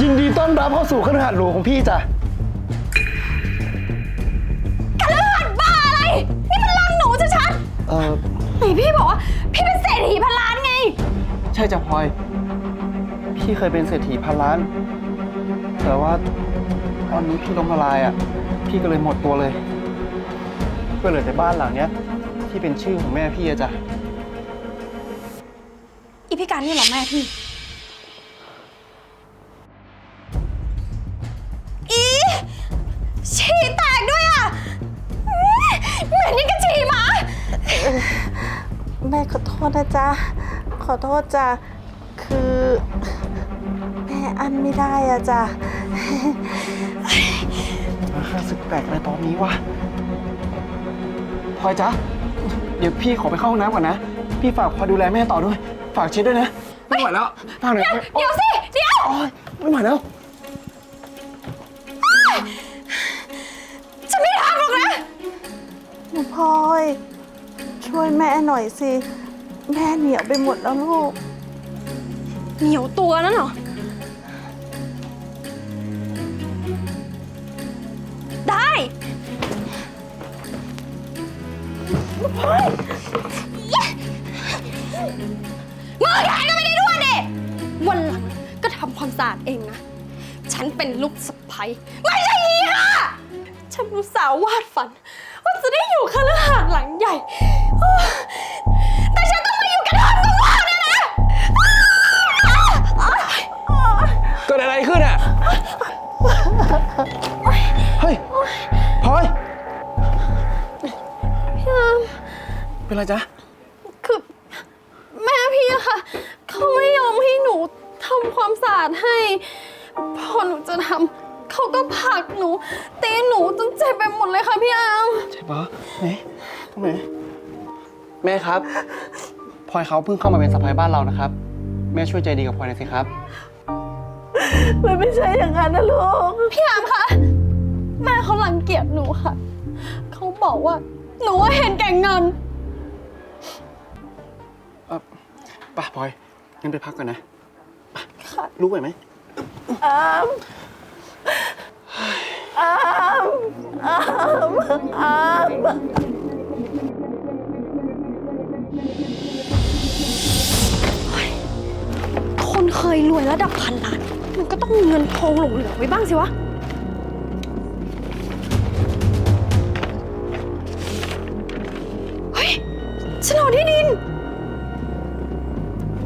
ยินดีต้อนรับเข้าสู่คฤหาสน์หลวงของพี่จ้ะกะเลือดบ้าอะไร นี่มันลังหนูชัดเออๆไหนพี่บอกว่า พี่เป็นเศรษฐีพันล้านไง ใช่จ้ะพลอย พี่เคยเป็นเศรษฐีพันล้าน แต่ว่าตอนนี้พี่ล้มละลายอะ พี่ก็เลยหมดตัวเลย ก็เหลือแต่บ้านหลังเนี้ย ที่เป็นชื่อของแม่พี่อะจ้ะ อีพี่การนี่เหรอแม่พี่ ษนะจ๊ะ ขอโทษจ้ะ คือแม่อันไม่ได้อะจ้ะ มาค่าศึกแตกอะไรตอนนี้วะพลอยจ๊ะ เดี๋ยวพี่ขอไปเข้าห้องน้ำก่อนนะ พี่ฝากพลอยดูแลแม่ต่อด้วย ฝากเช็ดด้วยนะ ไม่ไหวแล้วฝากหน่อยเดี๋ยวสิ เดี๋ยว โอ๊ยไม่ไหวแล้ว ฉันไม่ทำหรอกนะ หนูพลอย ช่วยแม่หน่อยสิ แม่เหนียวไปหมดแล้วลูก เหนียวตัวนั่นเหรอ ได้ มือใหญ่ก็ไม่ได้ด้วยด็วันหลังก็ทำความสะอาดเองนะ ฉันเป็นลูกสะใภ้ไม่ใช่ยีค่ะ ฉันรู้สาววาดฝัน ว่าจะได้อยู่คฤหาสน์หลังใหญ่ กิดอะไรขึ้นอะ เฮ้ยพลอย พี่อามเป็นไรจ๊ะ คือแม่พี่อะค่ะ เขาไม่ยอมให้หนูทำความสะอาดให้ พอหนูจะทำเขาก็ผลักหนูตีหนูจนเจ็บไปหมดเลยค่ะพี่อามใช่ปะไหนตรงไหน แม่ครับพลอยเขาเพิ่งเข้ามาเป็นสะพ้ายบ้านเรานะครับ แม่ช่วยใจดีกับพลอยหน่อยสิครับ มันไม่ใช่อย่างนั้นนะลูก พี่อามคะแม่เขารังเกียจหนูค่ะ เขาบอกว่า หนูว่าเห็นแก่เงิน เออไป่ะพลอย งั้นไปพักก่อนนะค่ะรู้ไหวไหม อามอามอามอามคนเคยรวยระดับพันล้าน มันก็ต้องมีเงินทองหลงเหลือไว้บ้างสิวะ เฮ้ยโฉนดที่ดิน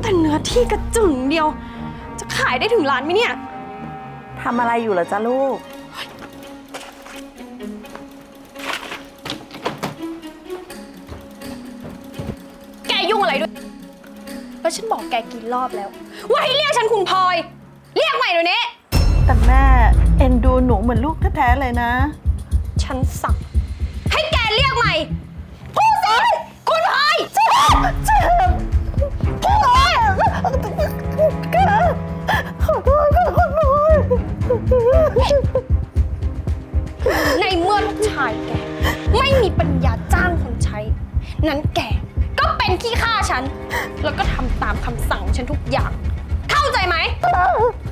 แต่เนื้อที่กระจึงเดียว จะขายได้ถึงล้านไหมเนี่ย ทำอะไรอยู่เหรอจ๊ะลูก แกยุ่งอะไรด้วย แล้วฉันบอกแกกี่รอบแล้ว ว่าให้เรียกฉันคุณพลอย เรียกใหม่เดี๋ยวนี้ แต่แม่เอ็นดูหนูเหมือนลูกแท้ๆเลยนะ ฉันสั่ง ให้แกเรียกใหม่พูดสิคุณพลอยเจ็บเจ็บพูดเลยขอโทษค่ะคุณพลอยในเมื่อลูกชายแก ไม่มีปัญญาจ้างคนใช้ นั้นแกก็เป็นขี้ข้าฉัน แล้วก็ทำตามคำสั่งของฉันทุกอย่าง Ah!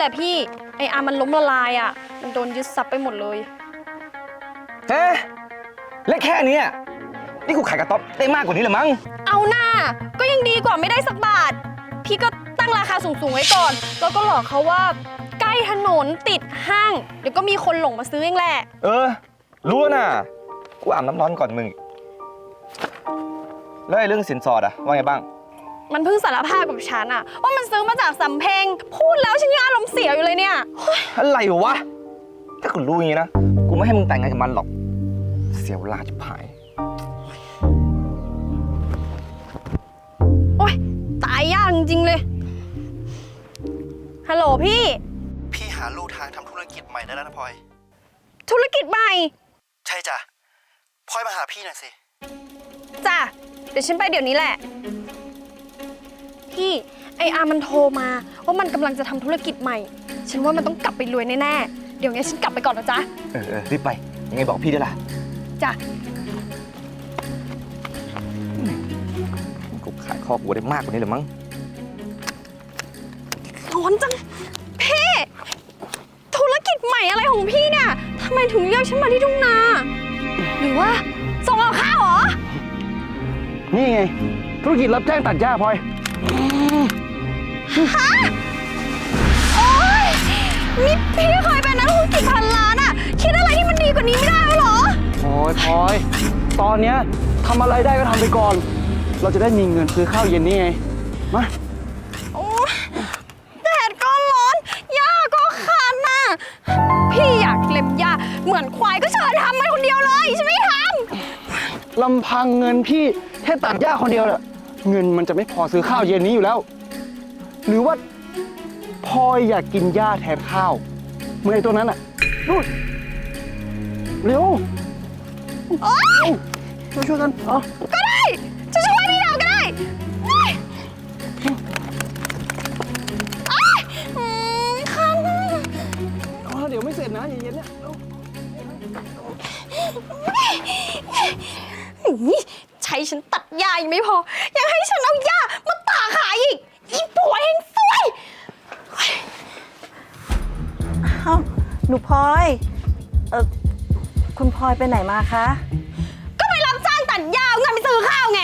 แค่นี้แหละพี่ ไออาร์มันล้มละลายอะ มันโดนยึดทรัพย์ไปหมดเลย เฮ้และแค่เนี้ยนี่กูขายกระต๊อบได้มากกว่านี้เหรือมั้ง เอาหน้า ก็ยังดีกว่าไม่ได้สักบาท พี่ก็ตั้งราคาสูงๆไว้ก่อน แล้วก็หลอกเขาว่าใกล้ถนนติดห้าง เดี๋ยวก็มีคนหลงมาซื้อเองแหละ เออ รู้น่ะกูอาบน้ำร้อนก่อนมึงอีกแล้วไอ้เรื่องสินสอดอะว่าไงบ้าง มันเพิ่งสารภาพกับฉันอะว่ามันซื้อมาจากสำเพ็ง พูดแล้วฉันยังอารมณ์เสียอยู่เลยเนี่ยอะไรวะ ถ้ากูรู้อย่างนี้นะ กูไม่ให้มึงแต่งงานกับมันหรอก เสียเวลาจะผาย โอ๊ยตายยากจริงๆเลย ฮัลโหลพี่ พี่หาลู่ทางทำธุรกิจใหม่ได้แล้วนะพลอย ธุรกิจใหม่ใช่จ้ะพลอยมาหาพี่หน่อยสิ จ้ะเดี๋ยวฉันไปเดี๋ยวนี้แหละ พี่ไออาร์มันโทรมาว่ามันกำลังจะทำธุรกิจใหม่ ฉันว่ามันต้องกลับไปรวยแน่ๆ เดี๋ยวงี้ฉันกลับไปก่อนนะจ๊ะเออเออรีบไป ยังไงบอกพี่ด้วยล่ะจ้ะกูขายข้อกูได้มากกว่านี้เลยมั้ง ร้อนจังพี่ธุรกิจใหม่อะไรของพี่เนี่ยทำไมถึงเรียกฉันมาที่ทุ่งนา หรือว่าส่งเอาข้าวเหรอ นี่ไง ธุรกิจรับจ้างตัดหญ้าพลอย โอ๊ยนี่พี่เคยเป็นนักธุรกิจพันล้านอะคิดอะไรที่มันดีกว่านี้ไม่ได้แล้วเหรอ โอ้ยพลอย ตอนเนี้ยทำอะไรได้ก็ทำไปก่อน เราจะได้มีเงินซื้อข้าวเย็นนี่ไง มา โอ๊ยแดดก็ร้อนหญ้าก็ขาดน่ะ พี่อยากเล็มหญ้าเหมือนควายก็เชิญทำมันคนเดียวเลยฉันไม่ทลำพังเงินพี่แค่ตัดหญ้าคนเดียวน่ะเงินมันจะไม่พอซื้อข้าวเย็นนี้อยู่แล้ว หรือว่าพลอยอยากกินหญ้าแทนข้าวเหมื่อนไอ้ตัวนั้นอะนู่นเร็วำโอ๊ยช่วยช่วยๆกันเอาก็ได้ จะช่วยพี่เราก็ได้เฮ้ยเอ้ยอืมคันเอาเดี๋ยวไม่เสร็จนะเย็นๆเนี่ยเอาอุ๊ยใช้ฉันตัดหญ้ายังไม่พอ ยังให้ฉันเอาหญ้ามาตากขายอีก อีผัวเฮงซวยเอ้าหนูพลอยเออคุณพลอยไปไหนมาคะ ก็ไปรับจ้างตัดหญ้าเอาเงินไปซื้อข้าวไง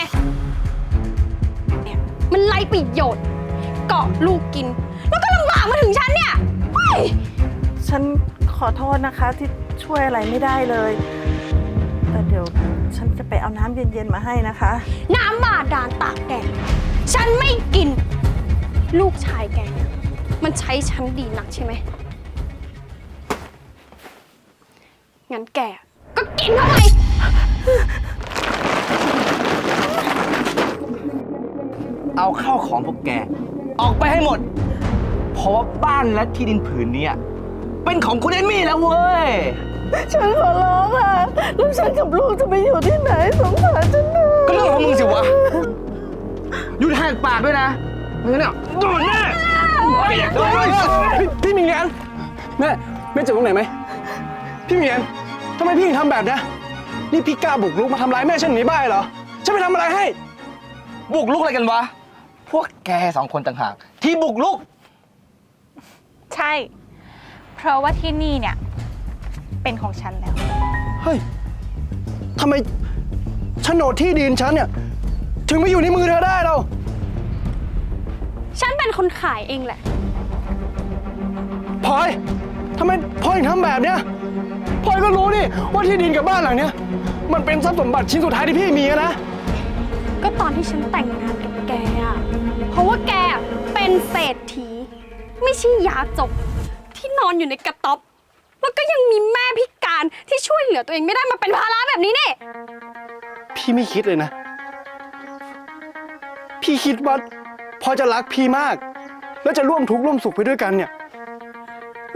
มันไรประโยชน์ เกาะลูกกิน แล้วก็ลำบากมาถึงฉันเนี่ยเฮ้ยฉันขอโทษนะคะที่ช่วยอะไรไม่ได้เลยแต่เดี๋ยวฉันจะไปเอาน้ำเย็นๆมาให้นะคะ น้ำบาดาลตากแดดฉันไม่กิน ลูกชายแกเนี่ยมันใช้ฉันดีนักใช่ไหม งั้นแกก็กินเข้าไปเอาเข้าวของพวกแก ออกไปให้หมด เพราะว่าบ้านและที่ดินผืนเนี้ยเป็นของคุณเอมี่แล้วเว้ย ฉันขอร้องค่ะแล้วฉันกับลูกจะไปอยู่ที่ไหนสงสารฉันหน่อยก็เรื่องของมึงสิวะ หยุดแหกปากด้วยนะ มึงเนี่ยโดนแน่ไม่อยากโดนเลยพี่พี่มีเงินแม่แม่เจ็บตรงไหนไหมพี่มีเงินทำไมพี่ถึงทำแบบเนี้ยนี่พี่กล้าบุกรุกมาทำร้ายแม่ฉันหนีบ้าเหรอฉันไปทำอะไรให้ บุกลุกอะไรกันวะ พวกแกสองคนต่างหาก ที่บุกลุก ใช่ เพราะว่าที่นี่เนี่ย เป็นของฉันแล้ว เฮ้ยทำไมโฉนดที่ดินฉันเนี่ย ถึงไม่อยู่ในมือเธอได้เราฉัน เป็นคนขายเองแหละ พลอยทำไมพลอยถึงทำแบบเนี้ยพลอยก็รู้นี่ว่าที่ดินกับบ้านหลังเนี้ยมันเป็นทรัพย์สมบัติชิ้นสุดท้ายที่พี่มีอะนะ ก็ตอนที่ฉันแต่งงานกับแกอะเพราะว่าแกเป็นเศรษฐี ไม่ใช่ยาจกที่นอนอยู่ในกระต๊อบ แล้วก็ยังมีแม่พิการที่ช่วยเหลือตัวเองไม่ได้มาเป็นภาระแบบนี้เนี่ย พี่ไม่คิดเลยนะ พี่คิดว่า พลอยจะรักพี่มาก แล้วจะร่วมทุกข์ร่วมสุขไปด้วยกันเนี่ย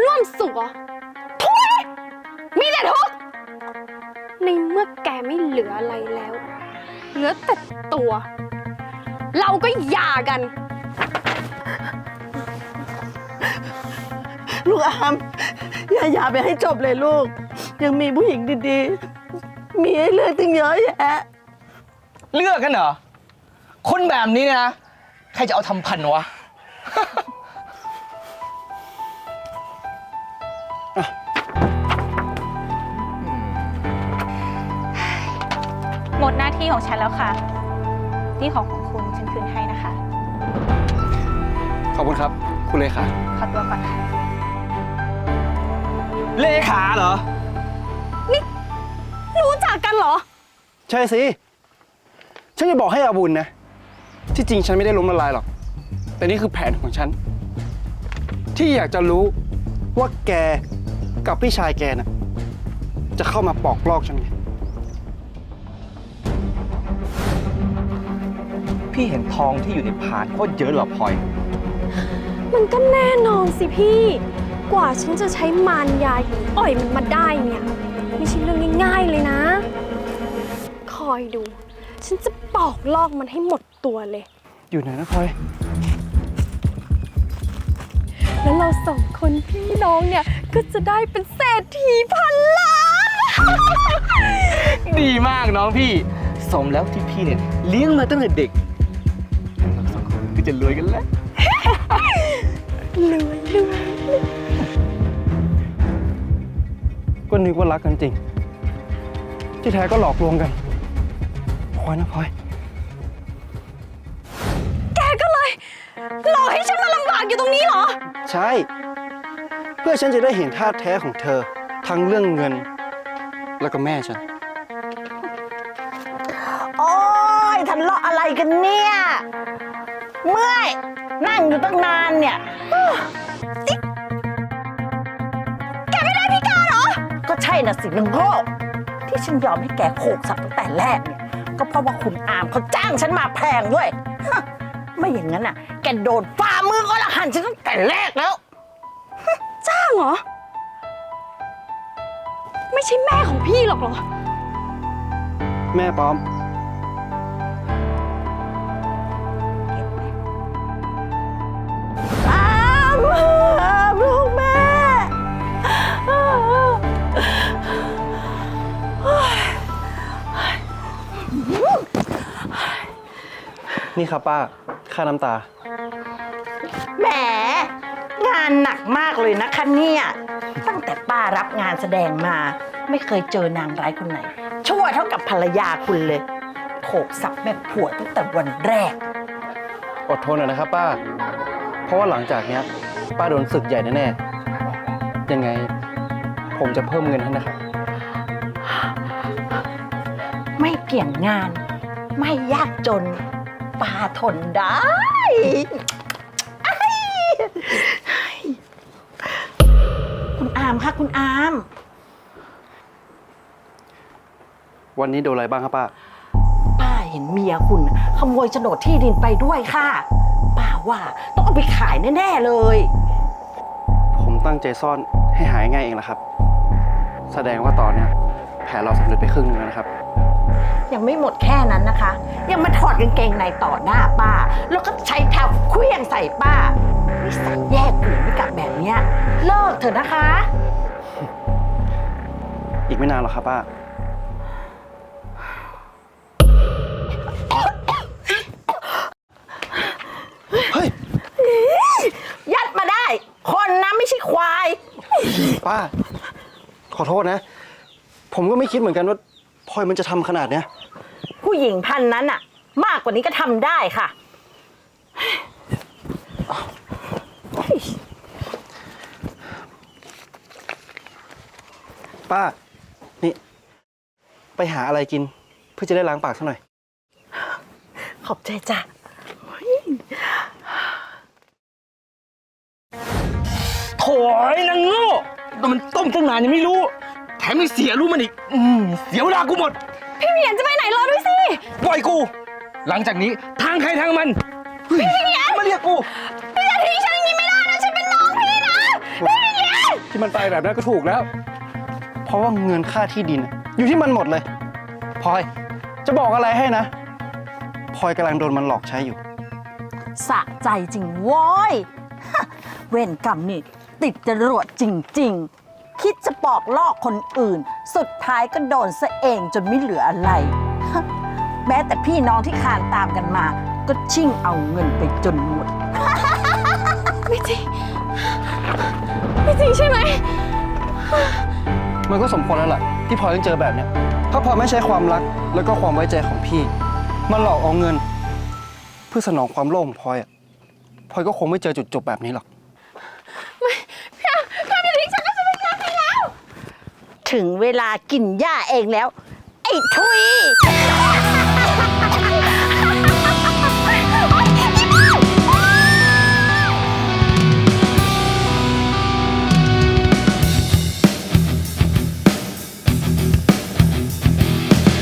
ร่วมสุขเหรอทุยมีแต่ทุกข์ในเมื่อแกไม่เหลืออะไรแล้ว เหลือแต่ตัว เราก็หย่ากัน ลูกอามอย่าอย่าไปให้จบเลยลูก ยังมีผู้หญิงดีๆ มีให้เลือกตั้งเยอะแยะ เลือกกันเหรอ คนแบบนี้เนี่ยนะ ใครจะเอาทำพันวะ หมดหน้าที่ของฉันแล้วค่ะ นี่ของของคุณฉันคืนให้นะคะ ขอบคุณครับ คุณเลขาขอตัวก่อนค่ะ เลขาเหรอ รู้จักกันเหรอ ใช่สิ ฉันจะบอกให้อาบุญนะ ที่จริงฉันไม่ได้ล้มละลายหรอก แต่นี่คือแผนของฉัน ที่อยากจะรู้ว่าแกกับพี่ชายแกน่ะจะเข้ามาปอกลอกฉันไง พี่เห็นทองที่อยู่ในพานโคตรเยอะเหรอพลอย มันก็แน่นอนสิพี่ กว่าฉันจะใช้มารยาหญิงอ่อยมันมาได้เนี่ย ไม่ใช่เรื่องง่ายๆเลยนะ คอยดู ฉันจะปอกลอกมันให้หมดตัวเลย อยู่ไหนนะพลอย แล้วเราสองคนพี่น้องเนี่ย ก็จะได้เป็นเศรษฐีพันล้าน ดีมากน้องพี่ สมแล้วที่พี่เนี่ยเลี้ยงมาตั้งแต่เด็กเราสองคนก็จะรวยกันแล้ว รวยรวยก็นึกว่ารักกันจริง ที่แท้ก็หลอกลวงกัน พลอยนะพลอย แกก็เลยหลอกให้ฉันมาลำบากอยู่ตรงนี้เหรอ ใช่ เพื่อฉันจะได้เห็นท่าแท้ของเธอ ทั้งเรื่องเงิน แล้วก็แม่ฉัน โอ้ยทะเลาะอะไรกันเนี่ย เมื่อย นั่งอยู่ตั้งนานเนี่ย แกไม่ได้พิการเหรอ ก็ใช่น่ะสินังโง่ที่ฉันยอมให้แกโขกสับตั้งแต่แรกเนี่ย ก็เพราะว่าคุณอามเขาจ้างฉันมาแพงด้วยฮะไม่อย่างนั้นน่ะ แกโดนฝ่ามือก็ละหันฉันตั้งแต่แรกแล้ว จ้างเหรอ ไม่ใช่แม่ของพี่หรอกเหรอ แม่ป้อม นี่ครับป้า ค่าน้ำตา แหม งานหนักมากเลยนะคะเนี่ย ตั้งแต่ป้ารับงานแสดงมา ไม่เคยเจอนางร้ายคนไหน ชั่วเท่ากับภรรยาคุณเลยโขกสับแม่ผัวตั้งแต่วันแรก อดทนหน่อยนะครับป้า เพราะว่าหลังจากเนี้ย ป้าโดนศึกใหญ่แน่ๆ ยังไงผมจะเพิ่มเงินให้นะครับ ไม่เกี่ยงงาน ไม่ยากจน ป้าทนได้อ้ายคุณอามค่ะคุณอาม วันนี้โดนอะไรบ้างครับป้า ป้าเห็นเมียคุณน่ะขโมยโฉนดที่ดินไปด้วยค่ะ ป้าว่าต้องเอาไปขายแน่ ๆ เลย ผมตั้งใจซ่อนให้หายง่ายเองแหละครับ แสดงว่าตอนเนี้ยแผนเราสำเร็จไปครึ่งหนึงแล้วนะครับ ยังไม่หมดแค่นั้นนะคะ ยังมาถอดกางเกงในต่อหน้าป้า แล้วก็ใช้เท้าเคลื่องใส่ป้านิสัยแย่กลุ่มไม่กลับแบบเนี้ยเลิกเถอะนะคะ อีกไม่นานหรอกครับป้า เฮ้ย ยัดมาได้ คนนะไม่ใช่ควาย ป้า ขอโทษนะ ผมก็ไม่คิดเหมือนกันว่าพลอยมันจะทำขนาดเนี้ย ผู้หญิงพันนั้นอะมากกว่านี้ก็ทำได้ค่ะ ป้า นี่ ไปหาอะไรกิน เพื่อจะได้ล้างปากสักหน่อย ขอบใจจ้ะโถยนางโง่แต่มันต้มตั้งนานยังไม่รู้ แถมยังเสียรู้มันอีก อืมเสียเวลากูหมด พี่เหมียนจะไปไหนรอด้วยสิ ปล่อยกู หลังจากนี้ทางใครทางมันเฮ้ยมาเรียกกูพี่จะทิ้งฉันอย่างนี้ไม่ได้นะฉันเป็นน้องพี่นะพี่เหมียนที่มันไปแบบนั้นก็ถูกแล้ว เพราะว่าเงินค่าที่ดินอยู่ที่มันหมดเลยพลอย จะบอกอะไรให้นะพลอยกำลังโดนมันหลอกใช้อยู่ สะใจจริงโว้ยฮะเวรกรรมนี่ติดจรวดจริง ๆ คิดจะปอกลอกคนอื่น สุดท้ายก็โดนซะเองจนไม่เหลืออะไรฮะแม้แต่พี่น้องที่คานตามกันมา ก็ชิ่งเอาเงินไปจนหมด ไม่จริง ไม่จริงใช่ไหม มันก็สมควรแล้วล่ะ ที่พลอยต้องเจอแบบเนี้ยถ้าพลอยไม่ใช้ความรักแล้วก็ความไว้ใจของพี่ มันหลอกเอาเงิน เพื่อสนองความโลภของพลอยอะพลอยก็คงไม่เจอจุดจบแบบนี้หรอก ถึงเวลากินหญ้าเองแล้ว ไอ้ทุย